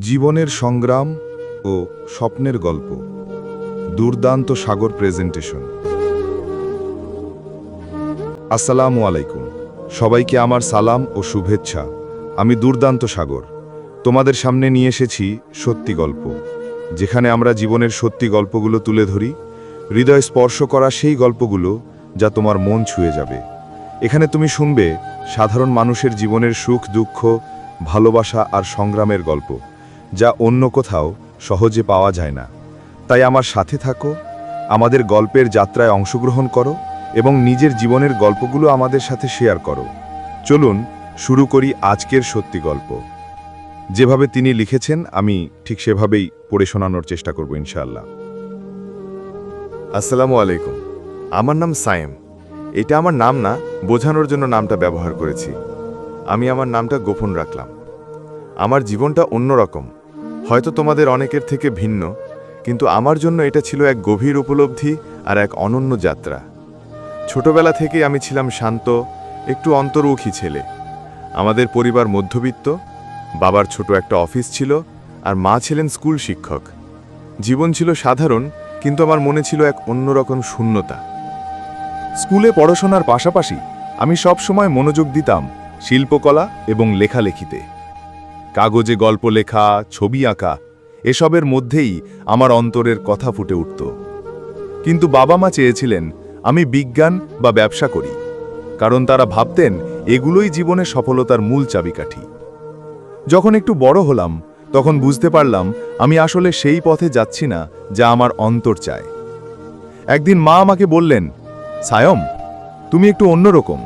জীবনের সংগ্রাম ও স্বপ্নের গল্প। দুর্দান্ত সাগর প্রেজেন্টেশন। আসসালামু আলাইকুম। সবাইকে আমার সালাম ও শুভেচ্ছা। আমি দুর্দান্ত সাগর। তোমাদের সামনে নিয়ে এসেছি সত্যি গল্প। যেখানে আমরা জীবনের সত্যি গল্পগুলো তুলে ধরি। হৃদয় স্পর্শ করা সেই গল্পগুলো যা তোমার মন ছুঁয়ে যাবে। এখানে তুমি শুনবে সাধারণ মানুষের জীবনের সুখ, দুঃখ, ভালোবাসা আর সংগ্রামের গল্প। যা অন্য কোথাও সহজে পাওয়া যায় না। তাই আমার সাথে থাকো, আমাদের গল্পের যাত্রায় অংশগ্রহণ করো এবং নিজের জীবনের গল্পগুলো আমাদের সাথে শেয়ার করো। চলুন শুরু করি আজকের সত্যি গল্প। যেভাবে তিনি লিখেছেন, আমি ঠিক সেভাবেই পড়ে শোনানোর চেষ্টা করব ইনশাআল্লাহ। আসসালামু আলাইকুম। আমার নাম সায়েম। এটা আমার নাম না, বোঝানোর জন্য নামটা ব্যবহার করেছি। আমি আমার নামটা গোপন রাখলাম। আমার জীবনটা অন্যরকম। হয়তো তোমাদের অনেকের থেকে ভিন্ন, কিন্তু আমার জন্য এটা ছিল এক গভীর উপলব্ধি আর এক অনন্য যাত্রা। ছোটবেলা থেকে আমি ছিলাম শান্ত, একটু অন্তর্মুখী ছেলে। আমাদের পরিবার মধ্যবিত্ত, বাবার ছোট একটা অফিস ছিল আর মা ছিলেন স্কুল শিক্ষক। জীবন ছিল সাধারণ, কিন্তু আমার মনে ছিল এক অন্যরকম শূন্যতা। স্কুলে পড়াশোনার পাশাপাশি আমি সব সময় মনোযোগ দিতাম শিল্পকলা এবং লেখালেখিতে। কাগজে গল্প লেখা, ছবি আঁকা, এসবের মধ্যেই আমার অন্তরের কথা ফুটে উঠত। কিন্তু বাবা মা চেয়েছিলেন আমি বিজ্ঞান বা ব্যবসা করি, কারণ তারা ভাবতেন এগুলোই জীবনে সফলতার মূল চাবিকাঠি। যখন একটু বড় হলাম, তখন বুঝতে পারলাম আমি আসলে সেই পথে যাচ্ছি না যা আমার অন্তর চায়। একদিন মা আমাকে বললেন, সায়ম, তুমি একটু অন্যরকম।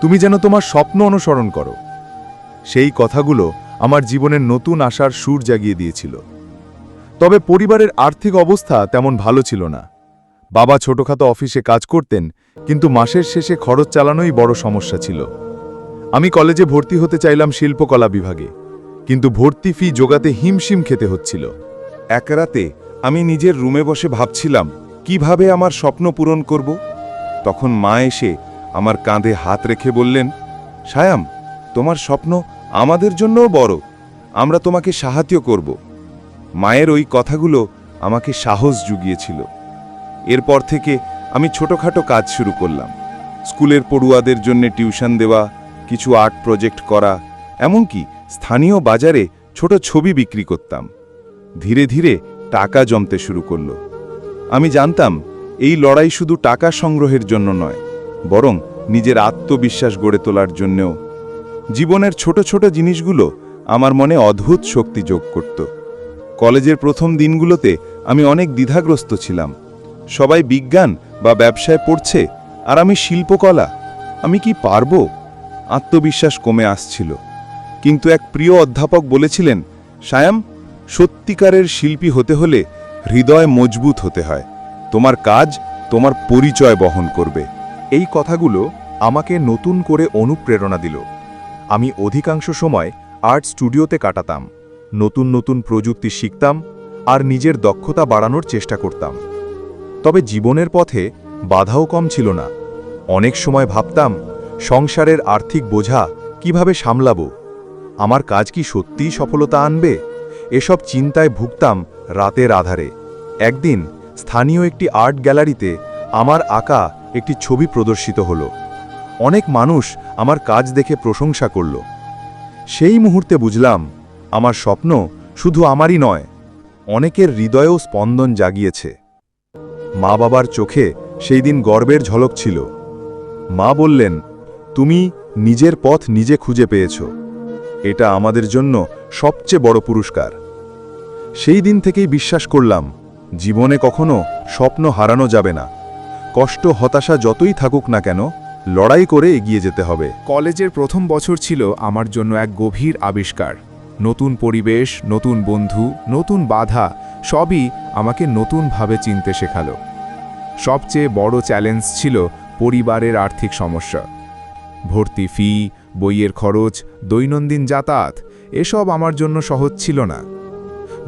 তুমি যেন তোমার স্বপ্ন অনুসরণ করো। সেই কথাগুলো আমার জীবনের নতুন আশার সুর জাগিয়ে দিয়েছিল। তবে পরিবারের আর্থিক অবস্থা তেমন ভালো ছিল না। বাবা ছোটখাটো অফিসে কাজ করতেন, কিন্তু মাসের শেষে খরচ চালানোই বড় সমস্যা ছিল। আমি কলেজে ভর্তি হতে চাইলাম শিল্পকলা বিভাগে, কিন্তু ভর্তি ফি জোগাতে হিমশিম খেতে হচ্ছিল। এক রাতে আমি নিজের রুমে বসে ভাবছিলাম, কীভাবে আমার স্বপ্ন পূরণ করব? তখন মা এসে আমার কাঁধে হাত রেখে বললেন, সায়াম, তোমার স্বপ্ন আমাদের জন্যও বড়। আমরা তোমাকে সাহায্য করব। মায়ের ওই কথাগুলো আমাকে সাহস জুগিয়েছিল। এরপর থেকে আমি ছোটখাটো কাজ শুরু করলাম। স্কুলের পড়ুয়াদের জন্য টিউশন দেওয়া, কিছু আর্ট প্রজেক্ট করা, এমনকি স্থানীয় বাজারে ছোট ছবি বিক্রি করতাম। ধীরে ধীরে টাকা জমতে শুরু করল। আমি জানতাম, এই লড়াই শুধু টাকা সংগ্রহের জন্য নয়, বরং নিজের আত্মবিশ্বাস গড়ে তোলার জন্যও। জীবনের ছোট ছোট জিনিসগুলো আমার মনে অদ্ভুত শক্তি যোগ করত। কলেজের প্রথম দিনগুলোতে আমি অনেক দ্বিধাগ্রস্ত ছিলাম। সবাই বিজ্ঞান বা ব্যবসায় পড়ছে আর আমি শিল্পকলা। আমি কি পারব? আত্মবিশ্বাস কমে আসছিল। কিন্তু এক প্রিয় অধ্যাপক বলেছিলেন, সায়াম, সত্যিকারের শিল্পী হতে হলে হৃদয় মজবুত হতে হয়। তোমার কাজ তোমার পরিচয় বহন করবে। এই কথাগুলো আমাকে নতুন করে অনুপ্রেরণা দিল। আমি অধিকাংশ সময় আর্ট স্টুডিওতে কাটাতাম, নতুন নতুন প্রযুক্তি শিখতাম আর নিজের দক্ষতা বাড়ানোর চেষ্টা করতাম। তবে জীবনের পথে বাধাও কম ছিল না। অনেক সময় ভাবতাম, সংসারের আর্থিক বোঝা কীভাবে সামলাব? আমার কাজ কি সত্যিই সফলতা আনবে? এসব চিন্তায় ভুগতাম রাতের আধারে। একদিন স্থানীয় একটি আর্ট গ্যালারিতে আমার আঁকা একটি ছবি প্রদর্শিত হলো। অনেক মানুষ আমার কাজ দেখে প্রশংসা করল। সেই মুহূর্তে বুঝলাম, আমার স্বপ্ন শুধু আমারই নয়, অনেকের হৃদয়েও স্পন্দন জাগিয়েছে। মা বাবার চোখে সেই দিন গর্বের ঝলক ছিল। মা বললেন, তুমি নিজের পথ নিজে খুঁজে পেয়েছ। এটা আমাদের জন্য সবচেয়ে বড় পুরস্কার। সেই দিন থেকেই বিশ্বাস করলাম, জীবনে কখনো স্বপ্ন হারানো যাবে না। কষ্ট, হতাশা যতই থাকুক না কেন লড়াই করে এগিয়ে যেতে হবে। কলেজের প্রথম বছর ছিল আমার জন্য এক গভীর আবিষ্কার। নতুন পরিবেশ, নতুন বন্ধু, নতুন বাধা, সবই আমাকে নতুনভাবে চিনতে শেখালো। সবচেয়ে বড় চ্যালেঞ্জ ছিল পরিবারের আর্থিক সমস্যা। ভর্তি ফি, বইয়ের খরচ, দৈনন্দিন যাতায়াত, এসব আমার জন্য সহজ ছিল না।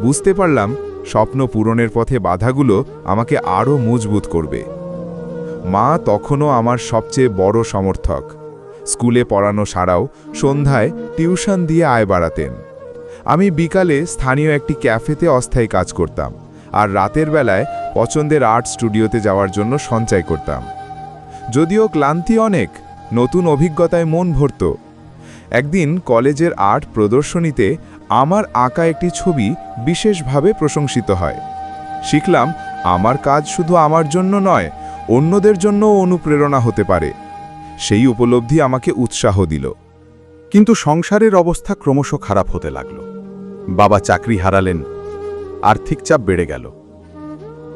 বুঝতে পারলাম, স্বপ্ন পূরণের পথে বাধাগুলো আমাকে আরও মজবুত করবে। মা তখনও আমার সবচেয়ে বড় সমর্থক। স্কুলে পড়ানো সারাও সন্ধ্যায় টিউশন দিয়ে আয় বাড়াতেন। আমি বিকালে স্থানীয় একটি ক্যাফেতে অস্থায়ী কাজ করতাম আর রাতের বেলায় পছন্দের আর্ট স্টুডিওতে যাওয়ার জন্য সঞ্চয় করতাম। যদিও ক্লান্তি অনেক, নতুন অভিজ্ঞতায় মন ভরত। একদিন কলেজের আর্ট প্রদর্শনীতে আমার আঁকা একটি ছবি বিশেষভাবে প্রশংসিত হয়। শিখলাম, আমার কাজ শুধু আমার জন্য নয় অন্যদের জন্য অনুপ্রেরণা হতে পারে। সেই উপলব্ধি আমাকে উৎসাহ দিল। কিন্তু সংসারের অবস্থা ক্রমশ খারাপ হতে লাগল। বাবা চাকরি হারালেন, আর্থিক চাপ বেড়ে গেল।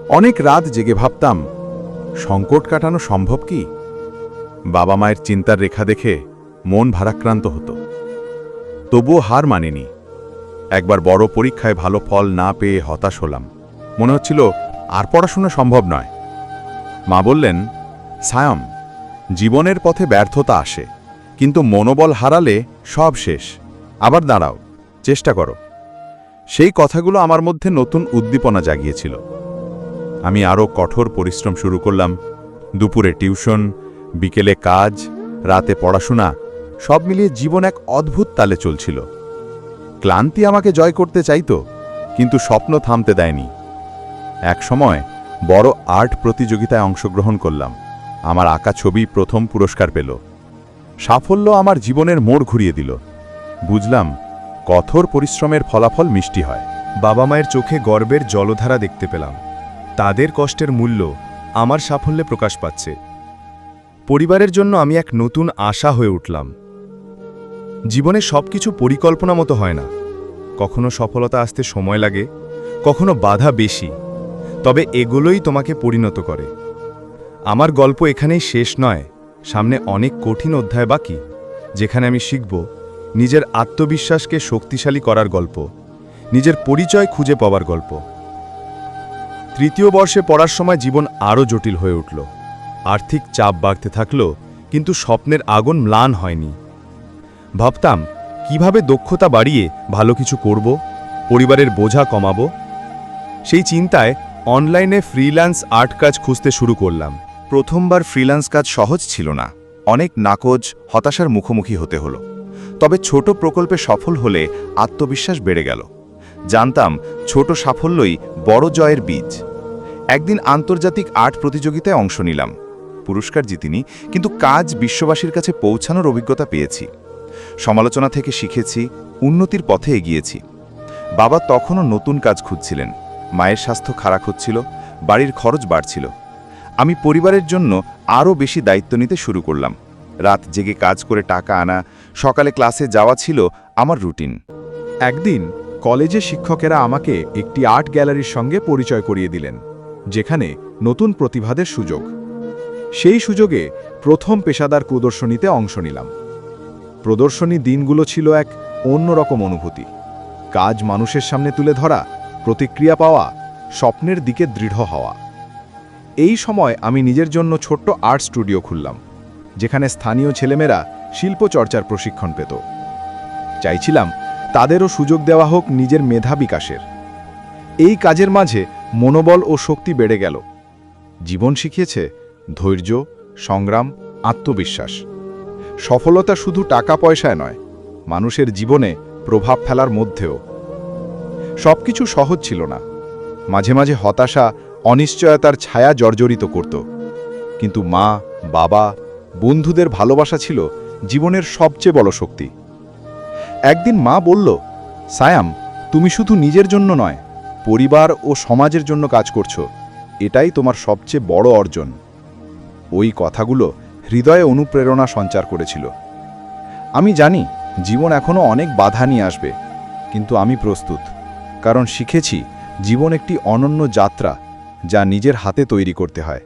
অনেক রাত জেগে ভাবতাম, সংকট কাটানো সম্ভব কি? বাবা মায়ের চিন্তার রেখা দেখে মন ভারাক্রান্ত হতো। তবুও হার মানেনি। একবার বড় পরীক্ষায় ভালো ফল না পেয়ে হতাশ হলাম। মনে হচ্ছিল, আর পড়াশোনা সম্ভব নয়। মা বললেন, সায়ম, জীবনের পথে ব্যর্থতা আসে, কিন্তু মনোবল হারালে সব শেষ। আবার দাঁড়াও, চেষ্টা করো। সেই কথাগুলো আমার মধ্যে নতুন উদ্দীপনা জাগিয়েছিল। আমি আরও কঠোর পরিশ্রম শুরু করলাম। দুপুরে টিউশন, বিকেলে কাজ, রাতে পড়াশোনা, সব মিলিয়ে জীবন এক অদ্ভুত তালে চলছিল। ক্লান্তি আমাকে জয় করতে চাইতো, কিন্তু স্বপ্ন থামতে দেয়নি। এক সময় বড় আর্ট প্রতিযোগিতায় অংশগ্রহণ করলাম। আমার আঁকা ছবি প্রথম পুরস্কার পেল। সাফল্য আমার জীবনের মোড় ঘুরিয়ে দিল। বুঝলাম, কঠোর পরিশ্রমের ফলাফল মিষ্টি হয়। বাবা মায়ের চোখে গর্বের জলধারা দেখতে পেলাম। তাদের কষ্টের মূল্য আমার সাফল্যে প্রকাশ পাচ্ছে। পরিবারের জন্য আমি এক নতুন আশা হয়ে উঠলাম। জীবনে সবকিছু পরিকল্পনা মতো হয় না। কখনো সফলতা আসতে সময় লাগে, কখনো বাধা বেশি। তবে এগুলোই তোমাকে পরিণত করে। আমার গল্প এখানেই শেষ নয়, সামনে অনেক কঠিন অধ্যায় বাকি, যেখানে আমি শিখব নিজের আত্মবিশ্বাসকে শক্তিশালী করার গল্প, নিজের পরিচয় খুঁজে পাওয়ার গল্প। তৃতীয় বর্ষে পড়ার সময় জীবন আরও জটিল হয়ে উঠল। আর্থিক চাপ বাড়তে থাকল, কিন্তু স্বপ্নের আগুন ম্লান হয়নি। ভাবতাম, কীভাবে দক্ষতা বাড়িয়ে ভালো কিছু করব, পরিবারের বোঝা কমাবো? সেই চিন্তায় অনলাইনে ফ্রিল্যান্স আর্ট কাজ খুঁজতে শুরু করলাম। প্রথমবার ফ্রিল্যান্স কাজ সহজ ছিল না। অনেক নাকচ, হতাশার মুখোমুখি হতে হলো। তবে ছোট প্রকল্পে সফল হলে আত্মবিশ্বাস বেড়ে গেল। জানতাম ছোট সাফল্যই বড় জয়ের বীজ। একদিন আন্তর্জাতিক আর্ট প্রতিযোগিতায় অংশ নিলাম। পুরস্কার জিতিনি, কিন্তু কাজ বিশ্ববাসীর কাছে পৌঁছানোর অভিজ্ঞতা পেয়েছি। সমালোচনা থেকে শিখেছি, উন্নতির পথে এগিয়েছি। বাবা তখনও নতুন কাজ খুঁজছিলেন। মায়ের স্বাস্থ্য খারাপ হচ্ছিল, বাড়ির খরচ বাড়ছিল। আমি পরিবারের জন্য আরও বেশি দায়িত্ব নিতে শুরু করলাম। রাত জেগে কাজ করে টাকা আনা, সকালে ক্লাসে যাওয়া ছিল আমার রুটিন। একদিন কলেজে শিক্ষকেরা আমাকে একটি আর্ট গ্যালারির সঙ্গে পরিচয় করিয়ে দিলেন, যেখানে নতুন প্রতিভাদের সুযোগ। সেই সুযোগে প্রথম পেশাদার প্রদর্শনীতে অংশ নিলাম। প্রদর্শনী দিনগুলো ছিল এক অন্যরকম অনুভূতি। কাজ মানুষের সামনে তুলে ধরা প্রতিক্রিয়া পাওয়া, স্বপ্নের দিকে দৃঢ় হওয়া। এই সময় আমি নিজের জন্য ছোট্ট আর্ট স্টুডিও খুললাম, যেখানে স্থানীয় ছেলেমেয়েরা শিল্পচর্চার প্রশিক্ষণ পেত। চাইছিলাম তাদেরও সুযোগ দেওয়া হোক নিজের মেধা বিকাশের। এই কাজের মাঝে মনোবল ও শক্তি বেড়ে গেল। জীবন শিখিয়েছে ধৈর্য, সংগ্রাম, আত্মবিশ্বাস। সফলতা শুধু টাকা পয়সায় নয়, মানুষের জীবনে প্রভাব ফেলার মধ্যেও। সবকিছু সহজ ছিল না। মাঝে মাঝে হতাশা, অনিশ্চয়তার ছায়া জর্জরিত করত। কিন্তু মা, বাবা, বন্ধুদের ভালোবাসা ছিল জীবনের সবচেয়ে বড় শক্তি। একদিন মা বলল, সায়াম, তুমি শুধু নিজের জন্য নয়, পরিবার ও সমাজের জন্য কাজ করছ। এটাই তোমার সবচেয়ে বড় অর্জন। ওই কথাগুলো হৃদয়ে অনুপ্রেরণা সঞ্চার করেছিল। আমি জানি, জীবন এখনও অনেক বাধা নিয়ে আসবে, কিন্তু আমি প্রস্তুত। কারণ শিখেছি জীবন একটি অনন্য যাত্রা যা নিজের হাতে তৈরি করতে হয়।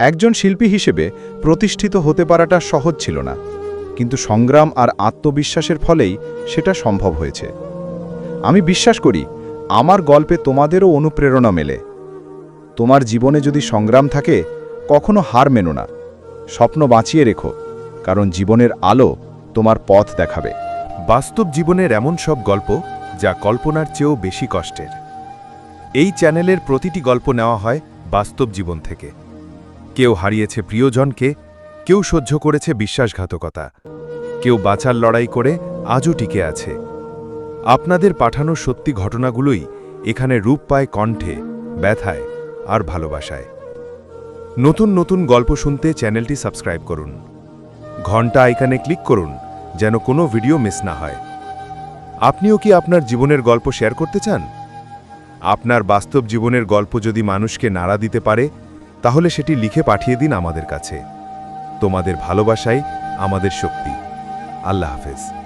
একজন শিল্পী হিসেবে প্রতিষ্ঠিত হতে পারাটা সহজ ছিল না, কিন্তু সংগ্রাম আর আত্মবিশ্বাসের ফলেই সেটা সম্ভব হয়েছে। আমি বিশ্বাস করি, আমার গল্পে তোমাদেরও অনুপ্রেরণা মেলে। তোমার জীবনে যদি সংগ্রাম থাকে, কখনো হার মেনো না। স্বপ্ন বাঁচিয়ে রেখো, কারণ জীবনের আলো তোমার পথ দেখাবে। বাস্তব জীবনের এমন সব গল্প যা কল্পনার চেয়েও বেশি কষ্টের। এই চ্যানেলের প্রতিটি গল্প নেওয়া হয় বাস্তব জীবন থেকে। কেউ হারিয়েছে প্রিয়জনকে, কেউ সহ্য করেছে বিশ্বাসঘাতকতা। কেউ বাঁচার লড়াই করে আজও টিকে আছে। আপনাদের পাঠানো সত্যি ঘটনাগুলোই এখানে রূপ পায় কণ্ঠে, ব্যথায় আর ভালোবাসায়। নতুন নতুন গল্প শুনতে চ্যানেলটি সাবস্ক্রাইব করুন। ঘণ্টা আইকানে ক্লিক করুন যেন কোনো ভিডিও মিস না হয়। আপনিও কি আপনার জীবনের গল্প শেয়ার করতে চান? আপনার বাস্তব জীবনের গল্প যদি মানুষকে নাড়া দিতে পারে, তাহলে সেটি লিখে পাঠিয়ে দিন আমাদের কাছে। তোমাদের ভালোবাসাই আমাদের শক্তি। আল্লাহ হাফেজ।